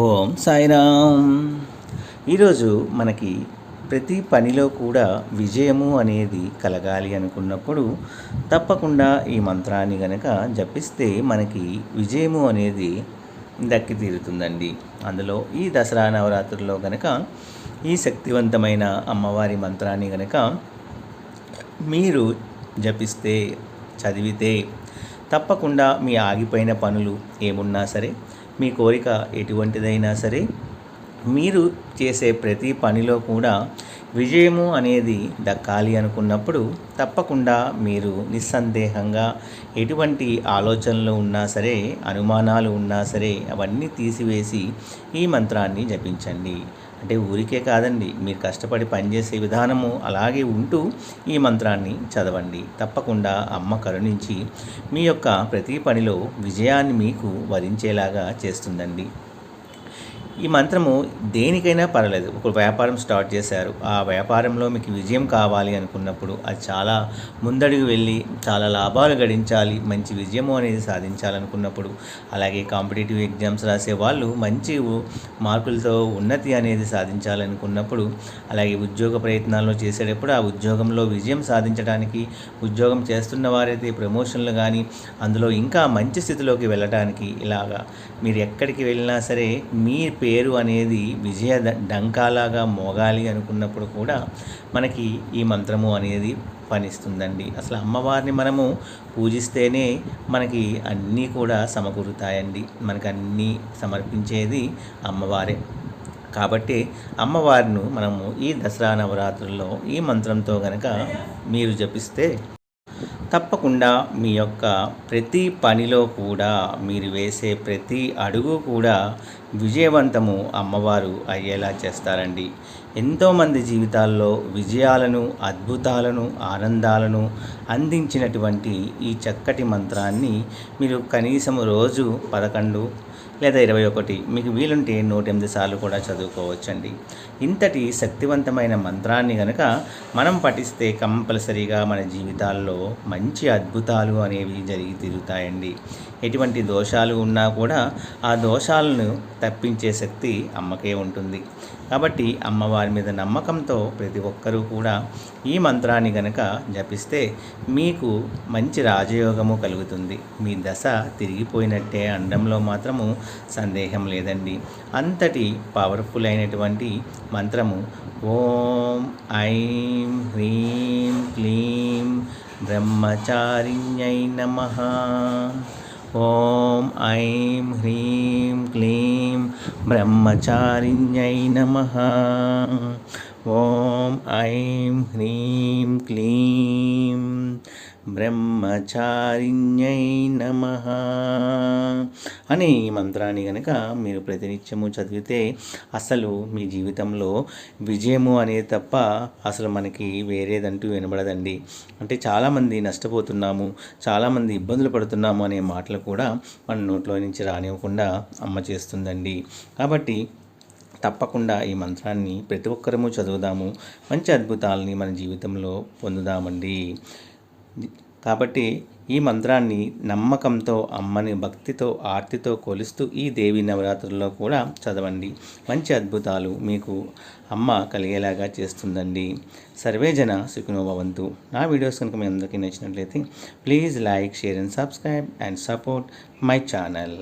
ఓం సాయిరామ్. ఈరోజు మనకి ప్రతి పనిలో కూడా విజయము అనేది కలగాలి అనుకున్నప్పుడు తప్పకుండా ఈ మంత్రాన్ని గనక జపిస్తే మనకి విజయము అనేది దక్కి తీరుతుందండి. అందులో ఈ దసరా నవరాత్రుల్లో గనక ఈ శక్తివంతమైన అమ్మవారి మంత్రాన్ని గనక మీరు జపిస్తే చదివితే తప్పకుండా మీ ఆగిపోయిన పనులు ఏమున్నా సరే మీ కోరిక ఎటువంటిదైనా సరే మీరు చేసే ప్రతి పనిలో కూడా విజయము అనేది దక్కాలి అనుకున్నప్పుడు తప్పకుండా మీరు నిస్సందేహంగా ఎటువంటి ఆలోచనలు ఉన్నా సరే అనుమానాలు ఉన్నా సరే అవన్నీ తీసివేసి ఈ మంత్రాన్ని జపించండి. అంటే ఊరికే కాదండి మీరు కష్టపడి పనిచేసే విధానము అలాగే ఉంటూ ఈ మంత్రాన్ని చదవండి. తప్పకుండా అమ్మ కరుణించి మీ యొక్క ప్రతి పనిలో విజయాన్ని మీకు వరించేలాగా చేస్తుందండి. ఈ మంత్రము దేనికైనా పర్లేదు ఒక వ్యాపారం స్టార్ట్ చేశారు. ఆ వ్యాపారంలో మీకు విజయం కావాలి అనుకున్నప్పుడు అది చాలా ముందడుగు వెళ్ళి చాలా లాభాలు గడించాలి మంచి విజయము అనేది సాధించాలనుకున్నప్పుడు అలాగే కాంపిటేటివ్ ఎగ్జామ్స్ రాసే వాళ్ళు మంచి మార్కులతో ఉన్నతి అనేది సాధించాలనుకున్నప్పుడు అలాగే ఉద్యోగ ప్రయత్నాల్లో చేసేటప్పుడు ఆ ఉద్యోగంలో విజయం సాధించడానికి ఉద్యోగం చేస్తున్న వారైతే ప్రమోషన్లు కానీ అందులో ఇంకా మంచి స్థితిలోకి వెళ్ళడానికి ఇలాగా మీరు ఎక్కడికి వెళ్ళినా సరే మీ పేరు అనేది విజయ డంకాలాగా మోగాలి అనుకున్నప్పుడు కూడా మనకి ఈ మంత్రము అనేది పనిస్తుందండి అసలు అమ్మవారిని మనము పూజిస్తేనే మనకి అన్నీ కూడా సమకూరుతాయండి. మనకి అన్నీ సమర్పించేది అమ్మవారే. కాబట్టి అమ్మవారిని మనము ఈ దసరా నవరాత్రుల్లో ఈ మంత్రంతో గనక మీరు జపిస్తే తప్పకుండా మీ యొక్క ప్రతి పనిలో కూడా మీరు వేసే ప్రతి అడుగు కూడా విజయవంతము అమ్మవారు అయ్యేలా చేస్తారండి. ఎంతోమంది జీవితాల్లో విజయాలను అద్భుతాలను ఆనందాలను అందించినటువంటి ఈ చక్కటి మంత్రాన్ని మీరు కనీసం రోజు పదకొండు లేదా ఇరవై ఒకటి. మీకు వీలుంటే నూట ఎనిమిది సార్లు కూడా చదువుకోవచ్చండి. ఇంతటి శక్తివంతమైన మంత్రాన్ని కనుక మనం పఠిస్తే కంపల్సరీగా మన జీవితాల్లో మంచి అద్భుతాలు అనేవి జరిగి తీరుతాయండి. ఎటువంటి దోషాలు ఉన్నా కూడా ఆ దోషాలను తప్పించే శక్తి అమ్మకే ఉంటుంది. కాబట్టి అమ్మవారి మీద నమ్మకంతో ప్రతి ఒక్కరూ కూడా ఈ మంత్రాన్ని గనక జపిస్తే మీకు మంచి రాజయోగము కలుగుతుంది. మీ దశ తిరిగిపోయినట్టే అండంలో మాత్రము సందేహం లేదండి. అంతటి పవర్ఫుల్ అయినటువంటి మంత్రము ఓం ఐం హ్రీం క్లీం బ్రహ్మచారిణ్యై నమ. ఓం ఐం హ్రీం క్లీం బ్రహ్మచారిణ్యై నమ ఓం ఐం హ్రీం క్లీం బ్రహ్మచారిణ్యై నమ అనే ఈ మంత్రాన్ని కనుక మీరు ప్రతినిత్యము చదివితే అసలు మీ జీవితంలో విజయము అనేది తప్ప అసలు మనకి వేరేదంటూ వినబడదండి. అంటే చాలామంది నష్టపోతున్నాము చాలామంది ఇబ్బందులు పడుతున్నాము అనే మాటలు కూడా మన నోట్లో నుంచి రానివ్వకుండా అమ్మ చేస్తుందండి. కాబట్టి తప్పకుండా ఈ మంత్రాన్ని ప్రతి ఒక్కరము చదువుదాము మంచి అద్భుతాలని మన జీవితంలో పొందుదామండి. కాబట్టి ఈ మంత్రాన్ని నమ్మకంతో అమ్మని భక్తితో ఆర్తితో కొలుస్తూ ఈ దేవి నవరాత్రుల్లో కూడా చదవండి. మంచి అద్భుతాలు మీకు అమ్మ కలిగేలాగా చేస్తుందండి. సర్వేజన సుఖినోభవంతు భవంతు. నా వీడియోస్ కనుక మీ అందరికీ నచ్చినట్లయితే please like share and subscribe and support my channel.